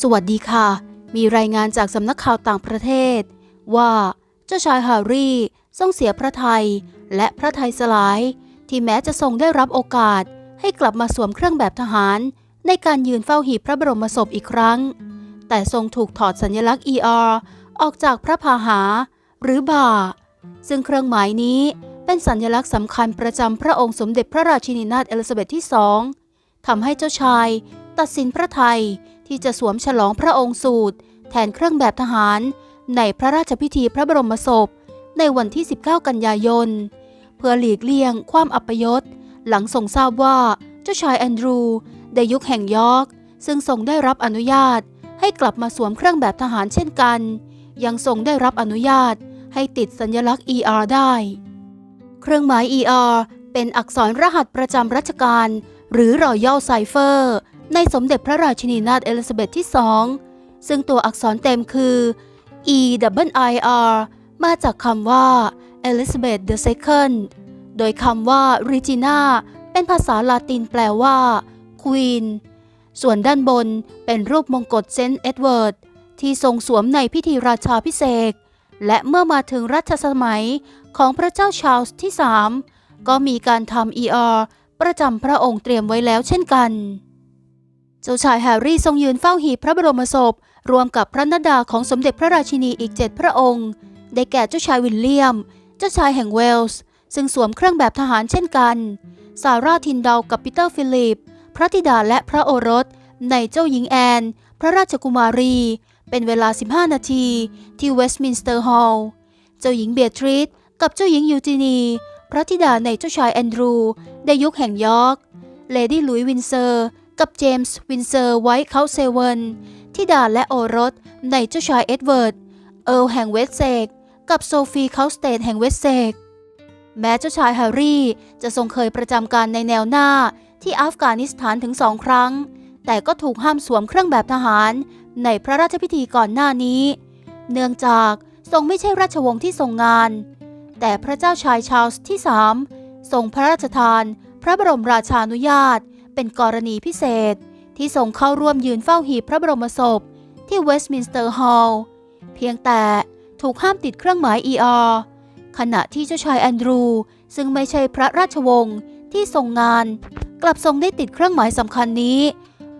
สวัสดีค่ะ มีรายงานจากสำนักข่าวต่างประเทศ ว่าเจ้าชายแฮร์รี่ทรงเสียพระไทย และพระไทยสลาย ที่แม้จะทรงได้รับโอกาสให้กลับมาสวมเครื่องแบบทหาร ในการยืนเฝ้าหีบพระบรมศพอีกครั้ง แต่ทรงถูกถอดสัญลักษณ์ ER ออกจากพระพาหา หรือบ่า ซึ่งเครื่องหมายนี้เป็นสัญลักษณ์สำคัญประจำพระองค์สมเด็จพระราชินีนาถเอลิซาเบธที่สองทำให้เจ้าชาย ตัดสินพระไทยที่จะสวมฉลองพระองค์สูตร แทนเครื่องแบบทหาร ในพระราชพิธีพระบรมศพ ในวันที่ 19 กันยายน เพื่อหลีกเลี่ยงความอัปยศ หลังทรงทราบว่าเจ้าชายแอนดรูในยุคแห่งยอร์กซึ่งทรงได้รับอนุญาต ให้กลับมาสวมเครื่องแบบทหารเช่นกัน ยังทรงได้รับอนุญาต ให้ติดสัญลักษณ์ ER ได้ เครื่องหมาย ER เป็นอักษรรหัสประจำรัชกาลหรือ Royal Cipher ในสมเด็จพระราชินีนาถเอลิซาเบธที่สองซึ่งตัวอักษรเต็มคือ E W I R มาจากคำว่า Elizabeth II โดยคำว่า Regina เป็นภาษาลาตินแปลว่า Queen ส่วนด้านบนเป็นรูปมงกฎเซนต์เอ็ดเวิร์ดที่ทรงสวมในพิธีราชาพิเศษและเมื่อมาถึงรัชสมัยของพระเจ้าชาร์ลส์ที่ 3 ก็มีการทำ ER ประจำพระองค์เตรียมไว้แล้วเช่นกัน เจ้าชายแฮร์รี่ทรงยืนเฝ้าหีบพระบรมศพ รวมกับพระนดาของสมเด็จพระราชินีอีกเจ็ดพระองค์ ได้แก่เจ้าชายวิลเลียม เจ้าชายแห่งเวลส์ ซึ่งสวมเครื่องแบบทหารเช่นกัน ซาร่าทินดาวกับปีเตอร์ฟิลิป พระธิดาและพระโอรส ในเจ้าหญิงแอน พระราชกุมารี เป็นเวลา 15 นาที ที่เวสต์มินสเตอร์ฮอลล์ เจ้าหญิงเบียทริสกับเจ้าหญิงยูจินี พระธิดาในเจ้าชายแอนดรู ในยุคแห่งยอร์กเลดี้ลุยวินเซอร์ กับเจมส์วินเซอร์ไวท์เคาเซเวนธิดาและโอรสในเจ้าชายเอ็ดเวิร์ด เอิร์ลแห่งเวสเซกกับโซฟีเคาสเตนแห่งเวสเซกแม้เจ้าชายแฮร์รี่จะทรงเคยประจำการในแนวหน้าที่อัฟกานิสถานถึงสองครั้ง แต่ก็ถูกห้ามสวมเครื่องแบบทหารในพระราชพิธีก่อนหน้านี้ เนื่องจากทรงไม่ใช่ราชวงศ์ที่ทรงงาน แต่พระเจ้าชายชาร์ลส์ที่3ทรงพระราชทาน พระบรมราชานุญาต เป็นกรณีพิเศษที่ทรงเข้าร่วมยืนเฝ้าหีบพระบรมศพ ที่เวสต์มินสเตอร์ฮอลล์เพียงแต่ถูกห้ามติดเครื่องหมาย ER ขณะที่เจ้าชายแอนดรู ซึ่งไม่ใช่พระราชวงศ์ที่ทรงงาน กลับทรงได้ติดเครื่องหมายสำคัญนี้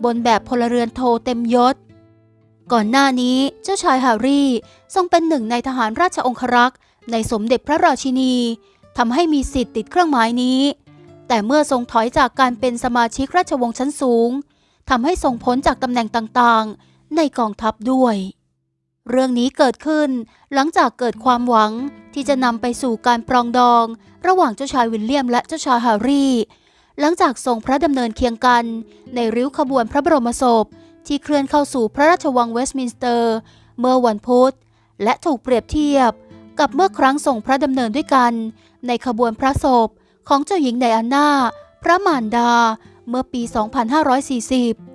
บนแบบพลเรือนโทเต็มยศ ก่อนหน้านี้เจ้าชายแฮร์รี่ทรงเป็นหนึ่งในทหารราชองครักษ์ในสมเด็จพระราชินีทำให้มีสิทธิ์ติดเครื่องหมายนี้ แต่เมื่อทรงถอยจากการเป็นสมาชิกราชวงศ์ชั้นสูงทำให้ทรงพ้นจากตำแหน่งต่างๆ ในกองทัพด้วย เรื่องนี้เกิดขึ้นหลังจากเกิดความหวังที่จะนำไปสู่การปรองดอง ระหว่างเจ้าชายวิลเลียมและเจ้าชายแฮร์รี่ หลังจากทรงพระดำเนินเคียงกัน ในริ้วขบวนพระบรมศพ ที่เคลื่อนเข้าสู่พระราชวังเวสต์มินสเตอร์ เมื่อวันพุธและถูกเปรียบเทียบ กับเมื่อครั้งทรงพระดำเนินด้วยกัน ในขบวนพระศพ ของเจ้าหญิงไดอาน่า พระมารดา เมื่อปี 2540